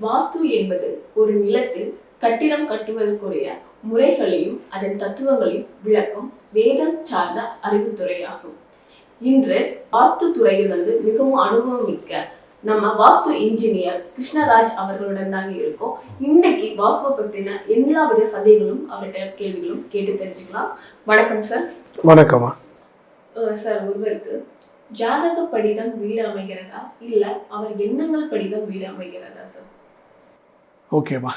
வாஸ்து என்பது ஒரு நிலத்தில் கட்டிடம் கட்டுவதற்குரிய முறைகளையும் அதன் தத்துவங்களையும் விளக்கும் வேதம் சார்ந்த அறிவுத்துறையாகும். இன்று வாஸ்து துறையில் வந்து மிகவும் அனுபவம் மிக்க நம்ம வாஸ்து இன்ஜினியர் கிருஷ்ணராஜ் அவர்களுடன் தாங்க இருக்கோம். இன்னைக்கு வாஸ்துவை பத்தின எல்லா வித சந்தேகங்களும் அவர்கிட்ட கேள்விகளும் கேட்டு தெரிஞ்சுக்கலாம். வணக்கம் சார் வணக்கம்மா. அஹ் சார் ஒருவருக்கு ஜாதக படிதம் வீடு அமைகிறதா? இல்ல அவர் எண்ணங்கள் படிதம் வீடு அமைகிறதா சார் ஓகேவா?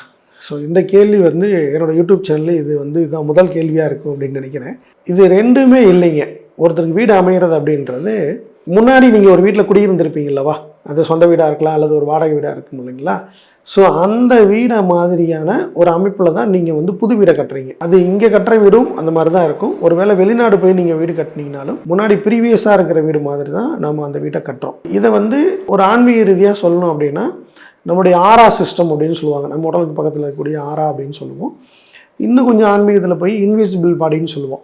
ஸோ இந்த கேள்வி வந்து என்னோட யூடியூப் சேனலில் இது வந்து இதுதான் முதல் கேள்வியாக இருக்கும் அப்படின்னு நினைக்கிறேன். இது ரெண்டுமே இல்லைங்க. ஒருத்தருக்கு வீடு அமைகிறது அப்படின்றது முன்னாடி நீங்கள் ஒரு வீட்டில் குடியிருந்திருப்பீங்களவா அது சொந்த வீடாக இருக்கலாம் அல்லது ஒரு வாடகை வீடாக இருக்கும் இல்லைங்களா? ஸோ அந்த வீடை மாதிரியான ஒரு அமைப்பில் தான் நீங்கள் வந்து புது வீடை கட்டுறீங்க. அது இங்கே கட்டுற வீடும் அந்த மாதிரி தான் இருக்கும். ஒருவேளை வெளிநாடு போய் நீங்கள் வீடு கட்டினீங்கனாலும் முன்னாடி ப்ரீவியஸாக இருக்கிற வீடு மாதிரி தான் நம்ம அந்த வீட்டை கட்டுறோம். இதை வந்து ஒரு ஆன்மீக ரீதியாக சொல்லணும் அப்படின்னா நம்முடைய ஆரா சிஸ்டம் அப்படின்னு சொல்லுவாங்க. நம்ம உடலுக்கு பக்கத்தில் இருக்கக்கூடிய ஆரா அப்படின்னு சொல்லுவோம். இன்னும் கொஞ்சம் ஆன்மீகத்தில் போய் இன்விசிபிள் பாடின்னு சொல்லுவோம்.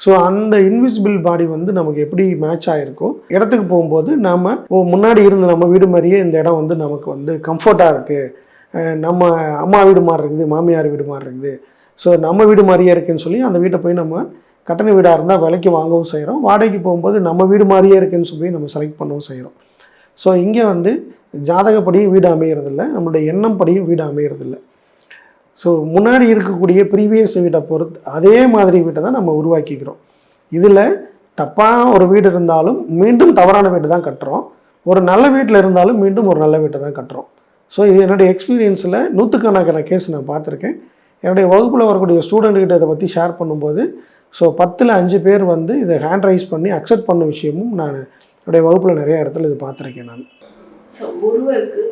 ஸோ அந்த இன்விசிபிள் பாடி வந்து நமக்கு எப்படி மேட்ச் ஆகிருக்கோ இடத்துக்கு போகும்போது நாம் முன்னாடி இருந்த நம்ம வீடு மாதிரியே இந்த இடம் வந்து நமக்கு வந்து கம்ஃபர்ட்டாக இருக்குது நம்ம அம்மா வீடு மாதிரி இருக்குது மாமியார் வீடு மாதிரி இருக்குது. ஸோ நம்ம வீடு மாதிரியே இருக்குன்னு சொல்லி அந்த வீட்டை போய் நம்ம கட்டண வீடாக இருந்தால் விலைக்கு வாங்கவும் செய்கிறோம் வாடகைக்கு போகும்போது நம்ம வீடு மாதிரியே இருக்குதுன்னு சொல்லி நம்ம செலக்ட் பண்ணவும் செய்கிறோம் ஸோ இங்கே வந்து ஜாதகப்படியும் வீடு அமைகிறதில்ல நம்மளுடைய எண்ணம் படியும் வீடு அமைகிறதில்ல ஸோ முன்னாடி இருக்கக்கூடிய ப்ரீவியஸ் வீட்டை பொறுத்து அதே மாதிரி வீட்டை தான் நம்ம உருவாக்கிக்கிறோம். இதில் தப்பான ஒரு வீடு இருந்தாலும் மீண்டும் தவறான வீடு தான் கட்டுறோம். ஒரு நல்ல வீட்டில் இருந்தாலும் மீண்டும் ஒரு நல்ல வீட்டை தான் கட்டுறோம். ஸோ இது என்னுடைய எக்ஸ்பீரியன்ஸில் நூற்றுக்கணக்கான கேஸ் நான் பார்த்துருக்கேன். என்னுடைய வகுப்பில் வரக்கூடிய ஸ்டூடெண்ட்கிட்ட இதை பற்றி ஷேர் பண்ணும்போது ஸோ பத்தில் அஞ்சு பேர் வந்து இதை ஹேண்ட் ரைஸ் பண்ணி அக்செப்ட் பண்ண விஷயமும் நான் என்னுடைய வகுப்பில் நிறைய இடத்துல இது பார்த்துருக்கேன் நான். ஸோ ஒருவருக்கு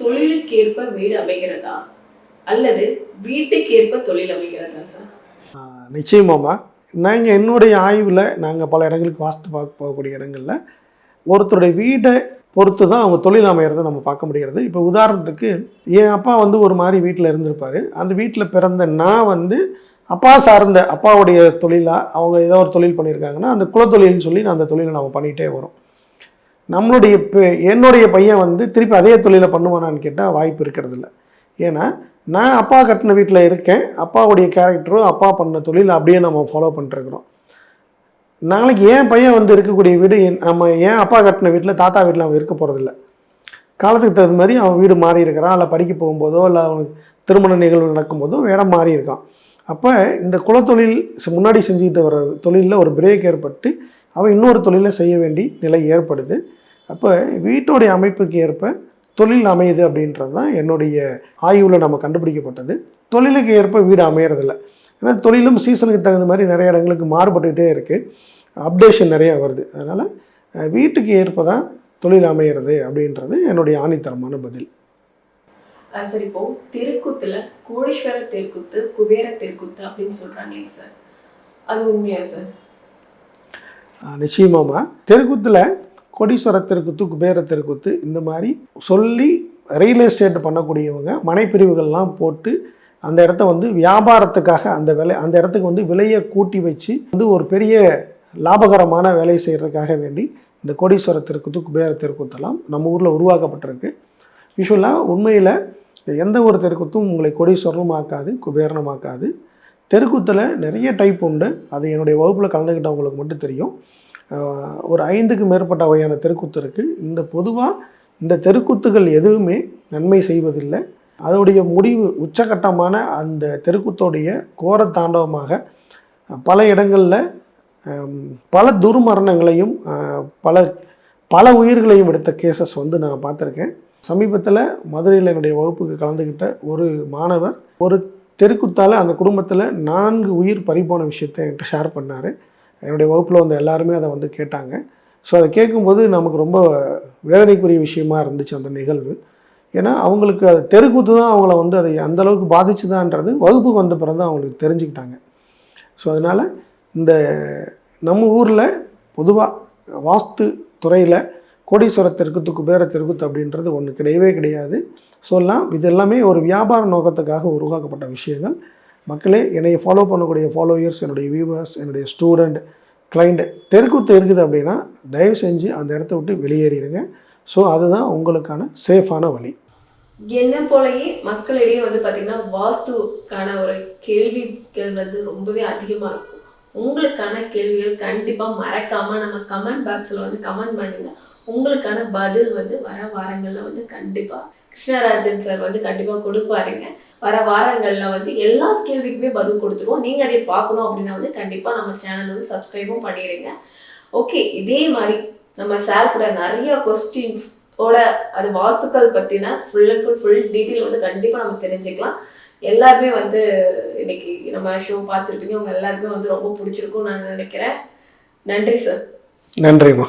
தொழிலுக்கேற்ப வீடு அமைகிறதா? அல்லது வீட்டுக்கேற்ப தொழில் அமைகிறதா சார் நிச்சயமாம்மா நாங்கள் என்னுடைய ஆய்வில் நாங்கள் பல இடங்களுக்கு வாஸ்து பார்க்க போகக்கூடிய இடங்களில் ஒருத்தருடைய வீடை பொறுத்து தான் அவங்க தொழில் அமைகிறத நம்ம பார்க்க முடிகிறது. இப்போ உதாரணத்துக்கு என் அப்பா வந்து ஒரு மாதிரி வீட்டில் இருந்திருப்பார். அந்த வீட்டில் பிறந்த நான் வந்து அப்பா சார்ந்த அப்பாவுடைய தொழிலாக அவங்க ஏதோ ஒரு தொழில் பண்ணியிருக்காங்கன்னா அந்த குலத்தொழில்னு சொல்லி நான் அந்த தொழிலை நம்ம பண்ணிகிட்டே வரோம். நம்மளுடைய பெ- என்னுடைய பையன் வந்து திருப்பி அதே தொழிலை பண்ணுவானான்னு கேட்டால் வாய்ப்பு இருக்கிறது இல்லை ஏன்னா நான் அப்பா கட்டின வீட்டில் இருக்கேன். அப்பாவுடைய கேரக்டரும் அப்பா பண்ண தொழில் அப்படியே நம்ம ஃபாலோ பண்ணிட்டுருக்குறோம். நாளைக்கு ஏன் பையன் வந்து இருக்கக்கூடிய வீடு நம்ம ஏன் அப்பா கட்டின வீட்டில் தாத்தா வீட்டில் அவன் இருக்க போகிறதில்ல காலத்துக்கு தகுந்த மாதிரி அவன் வீடு மாறி இருக்கிறான். இல்லை படிக்க போகும்போதோ இல்லை அவனுக்கு திருமண நிகழ்வு நடக்கும்போதோ இடம் மாறி இருக்கான். அப்போ இந்த குலத்தொழில் முன்னாடி செஞ்சுக்கிட்டு வர தொழிலில் ஒரு பிரேக் ஏற்பட்டு அவன் இன்னொரு தொழிலை செய்ய வேண்டி நிலை ஏற்படுது. அப்போ வீட்டுடைய அமைப்புக்கு ஏற்ப தொழில் அமையுது அப்படின்றது தான் என்னுடைய ஆய்வில் நம்ம கண்டுபிடிக்கப்பட்டது. தொழிலுக்கு ஏற்ப வீடு அமையறதில்ல. ஏன்னா தொழிலும் சீசனுக்கு தகுந்த மாதிரி நிறைய இடங்களுக்கு மாறுபட்டுக்கிட்டே இருக்குது அப்டேஷன் நிறையா வருது. அதனால் வீட்டுக்கு ஏற்ப தான் தொழில் அமையிறது அப்படின்றது என்னுடைய ஆணித்தரமான பதில். சார் இப்போ தெருக்கூத்துல கோடீஸ்வர தெருக்கூத்து குபேர தெருக்கூத்து அப்படின்னு சொல்றாங்க சார்? அது உண்மையா சார்? நிச்சயமாம்மா. தெருக்கூத்தில் கொடீஸ்வர தெருக்குத்து குபேர தெருக்கூத்து இந்த மாதிரி சொல்லி ரியல் எஸ்டேட் பண்ணக்கூடியவங்க மனைப்பிரிவுகள்லாம் போட்டு அந்த இடத்த வந்து வியாபாரத்துக்காக அந்த விலை அந்த இடத்துக்கு வந்து விலையை கூட்டி வச்சு வந்து ஒரு பெரிய லாபகரமான வேலையை செய்கிறதுக்காக வேண்டி இந்த கோடீஸ்வர தெருக்குத்து குபேர தெருக்கூத்தெல்லாம் நம்ம ஊரில் உருவாக்கப்பட்டிருக்கு. யூஸ்வலாக உண்மையில் எந்த ஒரு தெருக்கூத்தும் உங்களை கோடீஸ்வரனும் ஆக்காது குபேரனும் ஆக்காது. தெருக்கூத்தில் நிறைய டைப் உண்டு. அது என்னுடைய வகுப்பில் கலந்துக்கிட்டவங்களுக்கு மட்டும் தெரியும். ஒரு ஐந்துக்கு மேற்பட்ட வகையான தெருக்கூத்து இருக்குது இந்த பொதுவாக இந்த தெருக்கூத்துகள் எதுவுமே நன்மை செய்வதில்லை. அதோடைய முடிவு உச்சகட்டமான அந்த தெருக்கூத்தோடைய கோர தாண்டவமாக பல இடங்களில் பல துர்மரணங்களையும் பல பல உயிர்களையும் எடுத்த கேசஸ் வந்து நான் பார்த்துருக்கேன். சமீபத்தில் மதுரையில் என்னுடைய வகுப்புக்கு கலந்துக்கிட்ட ஒரு மாணவர் ஒரு தெருக்குத்தால் அந்த குடும்பத்தில் நான்கு உயிர் பறிபோன விஷயத்தை என்கிட்ட ஷேர் பண்ணார். என்னுடைய வகுப்பில் வந்து எல்லாருமே அதை வந்து கேட்டாங்க. ஸோ அதை கேட்கும்போது நமக்கு ரொம்ப வேதனைக்குரிய விஷயமா இருந்துச்சு அந்த நிகழ்வு. ஏன்னா அவங்களுக்கு அது தெருக்கூத்து தான் அவங்கள வந்து அதை அந்த அளவுக்கு பாதிச்சுதான்றது வகுப்புக்கு வந்த பிறகு தான் அவங்களுக்கு தெரிஞ்சுக்கிட்டாங்க. ஸோ அதனால் இந்த நம்ம ஊரில் பொதுவாக வாஸ்து துறையில் கோடீஸ்வரத்திற்கு தெருக்குத்து குபேர தெருக்குத்து அப்படின்றது ஒன்று கிடையவே கிடையாது. சொல்லலாம் இது எல்லாமே ஒரு வியாபார நோக்கத்துக்காக உருவாக்கப்பட்ட விஷயங்கள். மக்களே என்னை ஃபாலோ பண்ணக்கூடிய ஃபாலோயர்ஸ் என்னுடைய வியூவர்ஸ் என்னுடைய ஸ்டூடெண்ட் கிளைண்ட் தெருக்குத்து இருக்குது அப்படின்னா தயவு செஞ்சு அந்த இடத்த விட்டு வெளியேறிடுங்க ஸோ அதுதான் உங்களுக்கான சேஃபான வழி. என்ன போலயே மக்களிடையே வந்து பார்த்திங்கன்னா வாஸ்துக்கான ஒரு கேள்விகள் வந்து ரொம்பவே அதிகமாக இருக்கும். உங்களுக்கான கேள்விகள் கண்டிப்பாக மறக்காமல் நம்ம கமெண்ட் பாக்ஸில் வந்து கமெண்ட் பண்ணுங்கள் உங்களுக்கான பதில் வந்து வர வாரங்களில் வந்து கண்டிப்பாக கிருஷ்ணராஜன் சார் வந்து கண்டிப்பாக கொடுப்பாருங்க. வர வாரங்களில் வந்து எல்லா கேள்விக்குமே பதில் கொடுத்துருவோம். நீங்கள் அதை பார்க்கணும் அப்படின்னா வந்து கண்டிப்பாக நம்ம சேனல் வந்து சப்ஸ்கிரைபும் பண்ணிடுங்க ஓகே இதே மாதிரி நம்ம சார் கூட நிறைய கொஸ்டின்ஸ் ஓட அது வாஸ்துக்கள் பற்றினா full and full full detail வந்து கண்டிப்பாக நம்ம தெரிஞ்சுக்கலாம். எல்லாருமே வந்து இன்னைக்கு நம்ம ஷோ பார்த்துருப்பீங்க. உங்கள் எல்லாருக்குமே வந்து ரொம்ப பிடிச்சிருக்கும் நான் நினைக்கிறேன். நன்றி சார் நன்றிம்மா.